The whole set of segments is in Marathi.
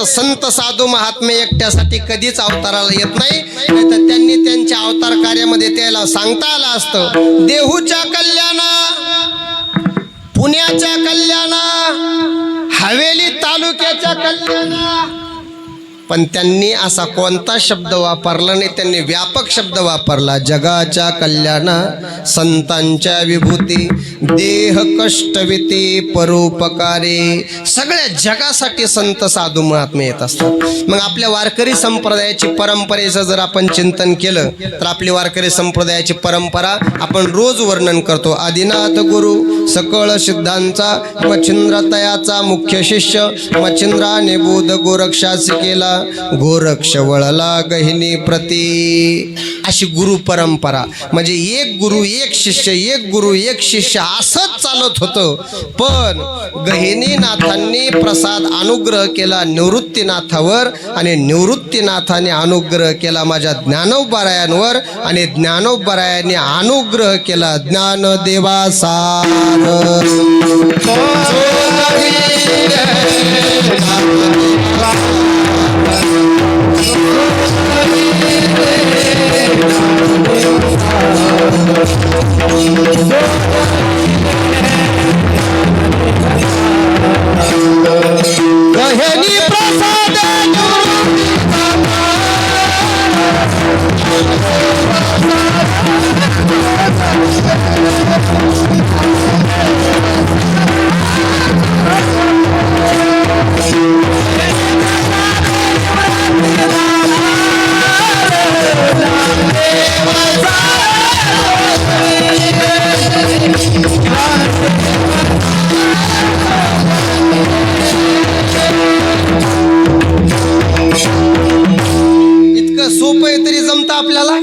तर संत साधू महात्मे एकट्यासाठी कधीच अवताराला येत नाही. तर त्यांनी त्यांच्या अवतार कार्यामध्ये त्याला सांगता आलं असतं. देहूच्या कल्याणा पुण्याच्या कल्याणा हवेली तालुक्याच्या कल्याणा. पण त्यांनी असा कोणता शब्द वापरला नाही. त्यांनी व्यापक शब्द वापरला. जगाच्या कल्याणा संतांच्या विभूती देह कष्टविते परोपकारे. सगळ्या जगासाठी संत साधू महात्मे येत असतात. मग आपल्या वारकरी संप्रदायाची परंपरेचं जर आपण चिंतन केलं तर आपली वारकरी संप्रदायाची परंपरा आपण रोज वर्णन करतो. आदिनाथ गुरु सकळ सिद्धांचा मच्छिंद्रतयाचा मुख्य शिष्य मच्छिंद्राने बोध गोरक्षास केला. गोरक्ष वळला गहिनी प्रती. अशी गुरु परंपरा. म्हणजे एक गुरु एक शिष्य एक गुरु एक शिष्य असंच चालत होतं. पण गहिनीनाथांनी प्रसाद अनुग्रह केला निवृत्तीनाथावर आणि निवृत्तीनाथाने अनुग्रह केला माझ्या ज्ञानोबरायांवर आणि ज्ञानोबरायाने अनुग्रह केला ज्ञानदेवासार इतकं आहे तरी जमतं आपल्याला.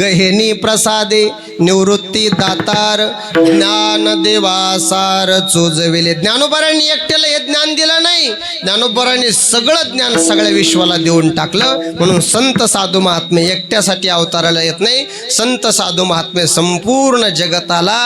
गहेनी प्रसादे निवृत्ती दातार ज्ञान देवासार चोजविले ज्ञानोबरांनी एकट्याला हे ज्ञान दिलं नाही. ज्ञानोपरांनी सगळं ज्ञान सगळ्या विश्वाला देऊन टाकलं. म्हणून संत साधू महात्मे एकट्यासाठी अवताराला येत नाही. संत साधू महात्मे संपूर्ण जगताला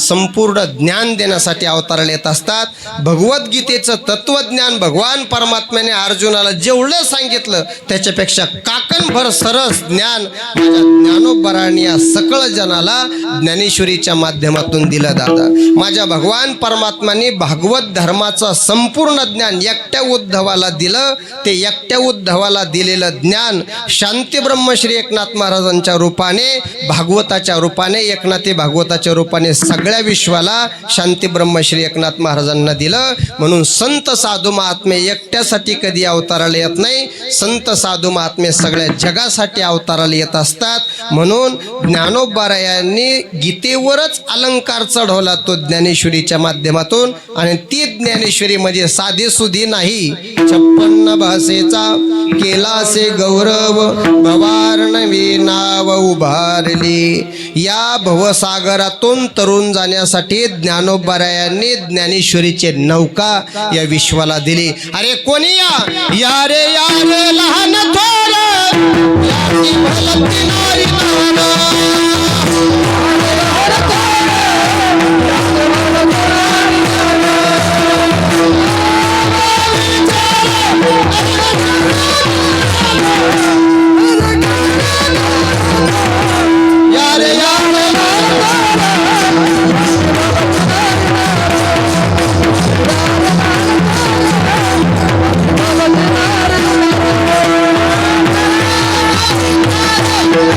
संपूर्ण ज्ञान देण्यासाठी अवताराला येत असतात. भगवद्गीतेचं तत्वज्ञान भगवान परमात्म्याने अर्जुनाला जेवढं सांगितलं त्याच्यापेक्षा काकणभर सरस ज्ञान ज्ञानोपरांनी ज्ञानोबरांनी या सकळ जनाला ज्ञानेश्वरीच्या माध्यमातून दिलं दादा. माझ्या भगवान परमात्माने भागवत धर्माचं संपूर्ण ज्ञान एकट्या उद्धवाला दिलं. ते एकट्या उद्धवाला दिलेलं ज्ञान शांती ब्रह्मश्री एकनाथ महाराजांच्या रूपाने भागवताच्या रूपाने एकनाथी भागवताच्या रूपाने सगळ्या विश्वाला शांती ब्रह्मश्री एकनाथ महाराजांना दिलं. म्हणून संत साधू महात्मे एकट्यासाठी कधी अवताराला येत नाही. संत साधू महात्मे सगळ्या जगासाठी अवताराला येत असतात. म्हणून त्यांनी गीतेवरच अलंकार चढवला तो ज्ञानेश्वरीच्या माध्यमातून. आणि ती ज्ञानेश्वरी म्हणजे साधी सुधी नाही. छप्पन्न भाषेचा केलासे गौरव भवार्णवी नाव उभारली. या भवसागरातून तरुण जाण्यासाठी ज्ञानोबारायांनी ज्ञानेश्वरीचे नौका या विश्वाला दिली. अरे कोणी या? या रे या रे लहान थोर. याची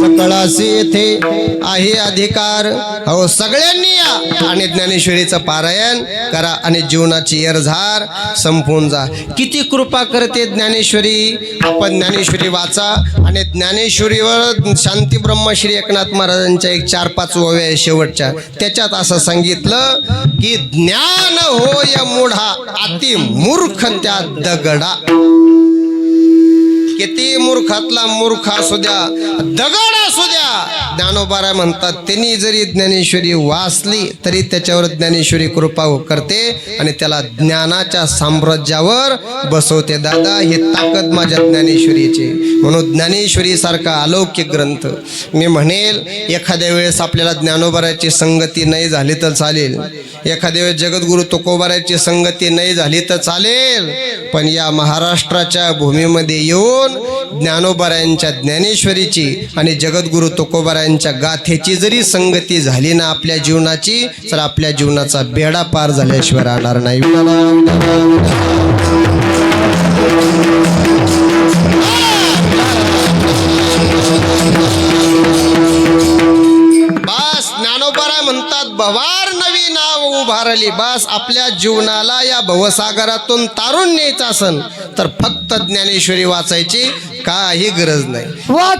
सकळासी येथे आहे अधिकार. हो सगळ्यांनी या. आणि ज्ञानेश्वरीचं पारायण करा आणि जीवनाची एरझार संपून जा. किती कृपा करते ज्ञानेश्वरी. आपण ज्ञानेश्वरी वाचा आणि ज्ञानेश्वरीवर शांती ब्रह्मश्री एकनाथ महाराजांच्या एक चार पाच ओव्या आहे शेवटच्या. त्याच्यात असं सांगितलं की ज्ञान होय मुढा अति मूर्ख त्या दगडा. किती मूर्खातला मूर्ख असू द्या दगड असू द्या. ज्ञानोबारा म्हणतात त्यांनी जरी ज्ञानेश्वरी वाचली तरी त्याच्यावर ज्ञानेश्वरी कृपा करते आणि त्याला ज्ञानाच्या साम्राज्यावर बसवते. दादा हे ताकद माझ्या ज्ञानेश्वरीची म्हणून ज्ञानेश्वरी सारखा अलौकिक ग्रंथ. मी म्हणेल एखाद्या वेळेस आपल्याला ज्ञानोबाराची संगती नाही झाली तर चालेल. एखाद्या वेळेस जगद्गुरु तुकोबाराची संगती नाही झाली तर चालेल. पण या महाराष्ट्राच्या भूमीमध्ये येऊन ज्ञानोबारायांच्या ज्ञानेश्वरीची आणि जगद्गुरु तुकोबरायांच्या गाथेची जरी संगती झाली ना आपल्या जीवनाची तर आपल्या जीवनाचा बेडा पार झाल्याशिवाय राहणार नाही. म्हणतात भवार नवी नाव उभारली बस आपल्या जीवनाला या भवसागरातून तारून न्यायचा असन. तर फक्त ज्ञानेश्वरी वाचायची काही गरज नाही.